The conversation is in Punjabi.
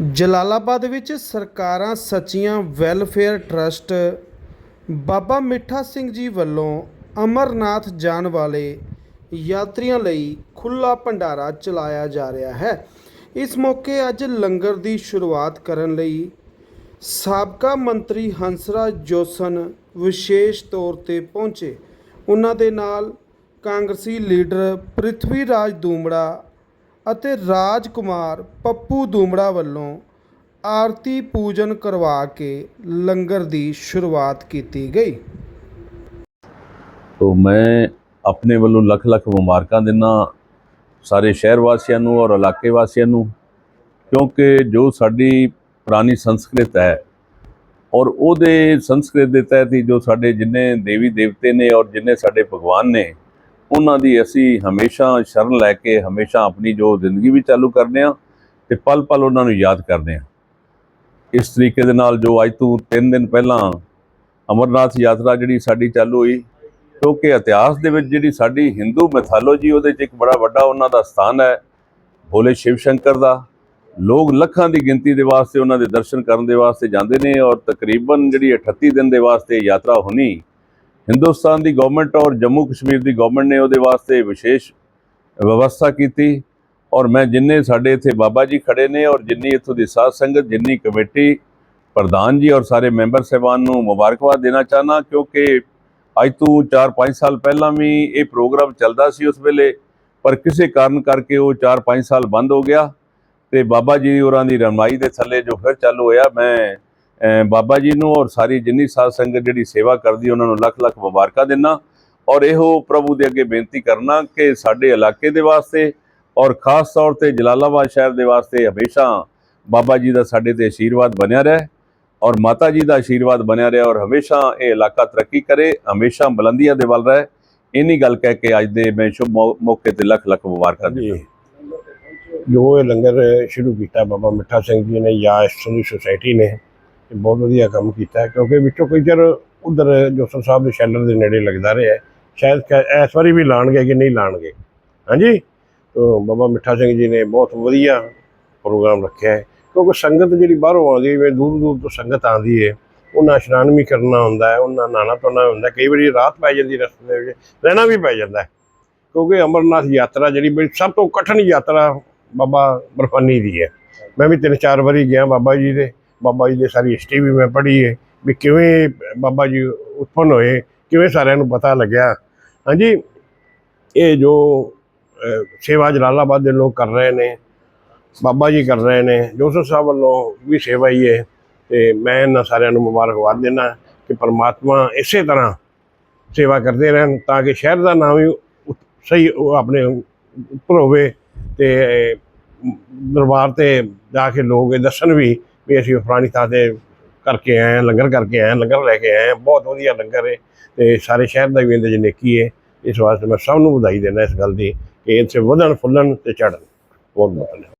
ਜਲਾਲਾਬਾਦ ਵਿੱਚ ਸਰਕਾਰਾਂ ਸੱਚੀਆਂ ਵੈਲਫੇਅਰ ਟਰਸਟ ਬਾਬਾ ਮਿੱਠਾ ਸਿੰਘ ਜੀ ਵੱਲੋਂ ਅਮਰਨਾਥ ਜਾਣ ਵਾਲੇ ਯਾਤਰੀਆਂ ਲਈ ਖੁੱਲਾ ਭੰਡਾਰਾ ਚਲਾਇਆ ਜਾ ਰਿਹਾ ਹੈ। ਇਸ ਮੌਕੇ ਅੱਜ ਲੰਗਰ ਦੀ ਸ਼ੁਰੂਆਤ ਕਰਨ ਲਈ ਸਾਬਕਾ ਮੰਤਰੀ ਹੰਸਰਾਜ ਜੋਸਨ ਵਿਸ਼ੇਸ਼ ਤੌਰ ਤੇ ਪਹੁੰਚੇ। ਉਹਨਾਂ ਦੇ ਨਾਲ ਕਾਂਗਰਸੀ ਲੀਡਰ ਪ੍ਰਿਥਵੀ ਰਾਜ ਦੂਮੜਾ ਅਤੇ ਰਾਜ ਕੁਮਾਰ ਪੱਪੂ ਦੂਮੜਾ ਵੱਲੋਂ ਆਰਤੀ ਪੂਜਨ ਕਰਵਾ ਕੇ ਲੰਗਰ ਦੀ ਸ਼ੁਰੂਆਤ ਕੀਤੀ ਗਈ। ਤੋ ਮੈਂ ਆਪਣੇ ਵੱਲੋਂ ਲੱਖ ਲੱਖ ਮੁਬਾਰਕਾਂ ਦਿੰਦਾ ਸਾਰੇ ਸ਼ਹਿਰ ਵਾਸੀਆਂ ਨੂੰ ਔਰ ਇਲਾਕੇ ਵਾਸੀਆਂ ਨੂੰ, ਕਿਉਂਕਿ ਜੋ ਸਾਡੀ ਪੁਰਾਣੀ ਸੰਸਕ੍ਰਿਤ ਹੈ ਔਰ ਉਹਦੇ ਸੰਸਕ੍ਰਿਤ ਦੇ ਤਹਿਤ ਹੀ ਜੋ ਸਾਡੇ ਜਿੰਨੇ ਦੇਵੀ ਦੇਵਤੇ ਨੇ ਔਰ ਜਿੰਨੇ ਸਾਡੇ ਭਗਵਾਨ ਨੇ ਉਹਨਾਂ ਦੀ ਅਸੀਂ ਹਮੇਸ਼ਾ ਸ਼ਰਨ ਲੈ ਕੇ ਹਮੇਸ਼ਾ ਆਪਣੀ ਜੋ ਜ਼ਿੰਦਗੀ ਵੀ ਚਾਲੂ ਕਰਦੇ ਆ ਤੇ ਪਲ ਪਲ ਉਹਨਾਂ ਨੂੰ ਯਾਦ ਕਰਦੇ ਆ ਇਸ ਤਰੀਕੇ ਦੇ ਨਾਲ ਜੋ ਅੱਜ ਤੋਂ 3 ਦਿਨ ਪਹਿਲਾਂ ਅਮਰਨਾਥ ਯਾਤਰਾ ਜਿਹੜੀ ਸਾਡੀ ਚਾਲੂ ਹੋਈ, ਕਿਉਂਕਿ ਇਤਿਹਾਸ ਦੇ ਵਿੱਚ ਜਿਹੜੀ ਸਾਡੀ ਹਿੰਦੂ ਮੈਥੋਲੋਜੀ ਉਹਦੇ 'ਚ ਇੱਕ ਬੜਾ ਵੱਡਾ ਉਹਨਾਂ ਦਾ ਸਥਾਨ ਹੈ, ਭੋਲੇ ਸ਼ਿਵ ਸ਼ੰਕਰ ਦਾ। ਲੋਕ ਲੱਖਾਂ ਦੀ ਗਿਣਤੀ ਦੇ ਵਾਸਤੇ ਉਹਨਾਂ ਦੇ ਦਰਸ਼ਨ ਕਰਨ ਦੇ ਵਾਸਤੇ ਜਾਂਦੇ ਨੇ ਔਰ ਤਕਰੀਬਨ ਜਿਹੜੀ 38 ਦਿਨ ਦੇ ਵਾਸਤੇ ਯਾਤਰਾ ਹੋਣੀ ਹਿੰਦੁਸਤਾਨ ਦੀ ਗਵਰਨਮੈਂਟ ਔਰ ਜੰਮੂ ਕਸ਼ਮੀਰ ਦੀ ਗਵਰਨਮੈਂਟ ਨੇ ਉਹਦੇ ਵਾਸਤੇ ਵਿਸ਼ੇਸ਼ ਵਿਵਸਥਾ ਕੀਤੀ। ਔਰ ਮੈਂ ਜਿੰਨੇ ਸਾਡੇ ਇੱਥੇ ਬਾਬਾ ਜੀ ਖੜੇ ਨੇ ਔਰ ਜਿੰਨੀ ਇੱਥੋਂ ਦੀ ਸਾਧ ਸੰਗਤ, ਜਿੰਨੀ ਕਮੇਟੀ, ਪ੍ਰਧਾਨ ਜੀ ਔਰ ਸਾਰੇ ਮੈਂਬਰ ਸਾਹਿਬਾਨ ਨੂੰ ਮੁਬਾਰਕਬਾਦ ਦੇਣਾ ਚਾਹਨਾ ਕਿਉਂਕਿ ਅੱਜ ਤੋਂ 4-5 ਸਾਲ ਪਹਿਲਾਂ ਵੀ ਇਹ ਪ੍ਰੋਗਰਾਮ ਚੱਲਦਾ ਸੀ ਉਸ ਵੇਲੇ, ਪਰ ਕਿਸੇ ਕਾਰਨ ਕਰਕੇ ਉਹ 4-5 ਸਾਲ ਬੰਦ ਹੋ ਗਿਆ। ਤੇ ਬਾਬਾ ਜੀ ਹੋਰਾਂ ਦੀ ਰਹਿਨਮਾਈ ਦੇ ਥੱਲੇ ਜੋ ਫਿਰ ਚਾਲੂ ਹੋਇਆ, ਮੈਂ ਬਾਬਾ ਜੀ ਨੂੰ ਔਰ ਸਾਰੀ ਜਿੰਨੀ ਸਾਧ ਸੰਗਤ ਜਿਹੜੀ ਸੇਵਾ ਕਰਦੀ, ਉਹਨਾਂ ਨੂੰ ਲੱਖ ਲੱਖ ਮੁਬਾਰਕਾਂ ਦਿੰਨਾ। ਔਰ ਇਹੋ ਪ੍ਰਭੂ ਦੇ ਅੱਗੇ ਬੇਨਤੀ ਕਰਨਾ ਕਿ ਸਾਡੇ ਇਲਾਕੇ ਦੇ ਵਾਸਤੇ ਔਰ ਖਾਸ ਤੌਰ ਤੇ ਜਲਾਲਾਬਾਦ ਸ਼ਹਿਰ ਦੇ ਵਾਸਤੇ ਹਮੇਸ਼ਾ ਬਾਬਾ ਜੀ ਦਾ ਸਾਡੇ ਤੇ ਆਸ਼ੀਰਵਾਦ ਬਣਿਆ ਰਹੇ ਔਰ ਮਾਤਾ ਜੀ ਦਾ ਆਸ਼ੀਰਵਾਦ ਬਣਿਆ ਰਹੇ ਔਰ ਹਮੇਸ਼ਾ ਇਹ ਇਲਾਕਾ ਤਰੱਕੀ ਕਰੇ, ਹਮੇਸ਼ਾ ਬੁਲੰਦੀਆਂ ਦੇ ਵੱਲ ਰਹੇ। ਇੰਨੀ ਗੱਲ ਕਹਿ ਕੇ ਅੱਜ ਦੇ ਮੈਂ ਸ਼ੁਭ ਮੌਕੇ ਤੇ ਲੱਖ ਲੱਖ ਮੁਬਾਰਕਾਂ ਜੀ ਦਿੰਦਾ। ਜੋ। ਇਹ ਲੰਗਰ ਸ਼ੁਰੂ ਕੀਤਾ ਬਾਬਾ ਮਿੱਠਾ ਸਿੰਘ ਜੀ ਨੇ ਜਾਂ ਐਸਟਰੀ ਸੁਸਾਇਟੀ ਨੇ ਇਹ ਬਹੁਤ ਵਧੀਆ ਕੰਮ ਕੀਤਾ ਕਿਉਂਕਿ ਵਿੱਚੋਂ ਕੋਈ ਚਿਰ ਉਧਰ ਜੋਸਨ ਸਾਹਿਬ ਦੇ ਸ਼ੈਲਰ ਦੇ ਨੇੜੇ ਲੱਗਦਾ ਰਿਹਾ ਸ਼ਾਇਦ ਕ- ਇਸ ਵਾਰੀ ਵੀ ਲਾਣਗੇ ਕਿ ਨਹੀਂ ਲਾਣਗੇ। ਹਾਂਜੀ? ਤੋਂ ਬਾਬਾ ਮਿੱਠਾ ਸਿੰਘ ਜੀ ਨੇ ਬਹੁਤ ਵਧੀਆ ਪ੍ਰੋਗਰਾਮ ਰੱਖਿਆ ਹੈ, ਕਿਉਂਕਿ ਸੰਗਤ ਜਿਹੜੀ ਬਾਹਰੋਂ ਆਉਂਦੀ ਹੈ ਦੂਰ ਦੂਰ ਤੋਂ ਸੰਗਤ ਆਉਂਦੀ ਹੈ, ਉਹਨਾਂ ਇਸ਼ਨਾਨ ਵੀ ਕਰਨਾ ਹੁੰਦਾ ਹੈ, ਉਹਨਾਂ ਨਾਣਾ ਧੋਣਾ ਹੁੰਦਾ ਕਈ ਵਾਰੀ ਰਾਤ ਪੈ ਜਾਂਦੀ ਰਸਤੇ ਦੇ ਵਿੱਚ, ਰਹਿਣਾ ਵੀ ਪੈ ਜਾਂਦਾ ਹੈ। ਕਿਉਂਕਿ ਅਮਰਨਾਥ ਯਾਤਰਾ ਜਿਹੜੀ ਬੜੀ ਸਭ ਤੋਂ ਕਠਿਨ ਯਾਤਰਾ ਬਾਬਾ ਬਰਫਾਨੀ ਦੀ ਹੈ। ਮੈਂ ਵੀ ਤਿੰਨ ਚਾਰ ਵਾਰੀ ਗਿਆ ਬਾਬਾ ਜੀ ਦੇ ਬਾਬਾ ਜੀ ਦੀ ਸਾਰੀ ਹਿਸਟਰੀ ਵੀ ਮੈਂ ਪੜ੍ਹੀ ਹੈ ਵੀ ਕਿਵੇਂ ਬਾਬਾ ਜੀ ਉਤਪਨ ਹੋਏ, ਕਿਵੇਂ ਸਾਰਿਆਂ ਨੂੰ ਪਤਾ ਲੱਗਿਆ। ਹਾਂਜੀ, ਇਹ ਜੋ ਸੇਵਾ ਜਲਾਲਾਬਾਦ ਦੇ ਲੋਕ ਕਰ ਰਹੇ ਨੇ, ਬਾਬਾ ਜੀ ਕਰ ਰਹੇ ਨੇ, ਜੋਸਫ ਸਾਹਿਬ ਵੱਲੋਂ ਵੀ ਸੇਵਾ ਹੀ ਹੈ ਤੇ ਮੈਂ ਇਹਨਾਂ ਸਾਰਿਆਂ ਨੂੰ ਮੁਬਾਰਕਬਾਦ ਦਿੰਦਾ ਕਿ ਪਰਮਾਤਮਾ ਇਸੇ ਤਰ੍ਹਾਂ ਸੇਵਾ ਕਰਦੇ ਰਹਿਣ ਤਾਂ ਕਿ ਸ਼ਹਿਰ ਦਾ ਨਾਮ ਵੀ ਉਤ- ਸਹੀ ਆਪਣੇ ਉੱਪਰ ਹੋਵੇ ਤੇ ਦਰਬਾਰ ਤੇ ਜਾ ਕੇ ਲੋਕ ਇਹ ਦੱਸਣ ਵੀ ਵੀ ਅਸੀਂ ਫਲਾਣੀ ਥਾਂ ਤੇ ਕਰਕੇ ਆਏ ਹਾਂ, ਲੰਗਰ ਕਰਕੇ ਆਏ ਹਾਂ, ਲੰਗਰ ਲੈ ਕੇ ਆਏ ਹਾਂ। ਬਹੁਤ ਵਧੀਆ ਲੰਗਰ ਹੈ ਤੇ ਸਾਰੇ ਸ਼ਹਿਰ ਦਾ ਵੀ ਇਹਦੇ 'ਚ ਨੇਕੀ ਹੈ। ਇਸ ਵਾਸਤੇ ਮੈਂ ਸਭ ਨੂੰ ਵਧਾਈ ਦਿੰਦਾ ਇਸ ਗੱਲ ਦੀ ਕਿ ਇੱਥੇ ਵਧਣ, ਫੁੱਲਣ ਤੇ ਚੜ੍ਹਨ। ਬਹੁਤ ਬਹੁਤ ਧੰਨਵਾਦ।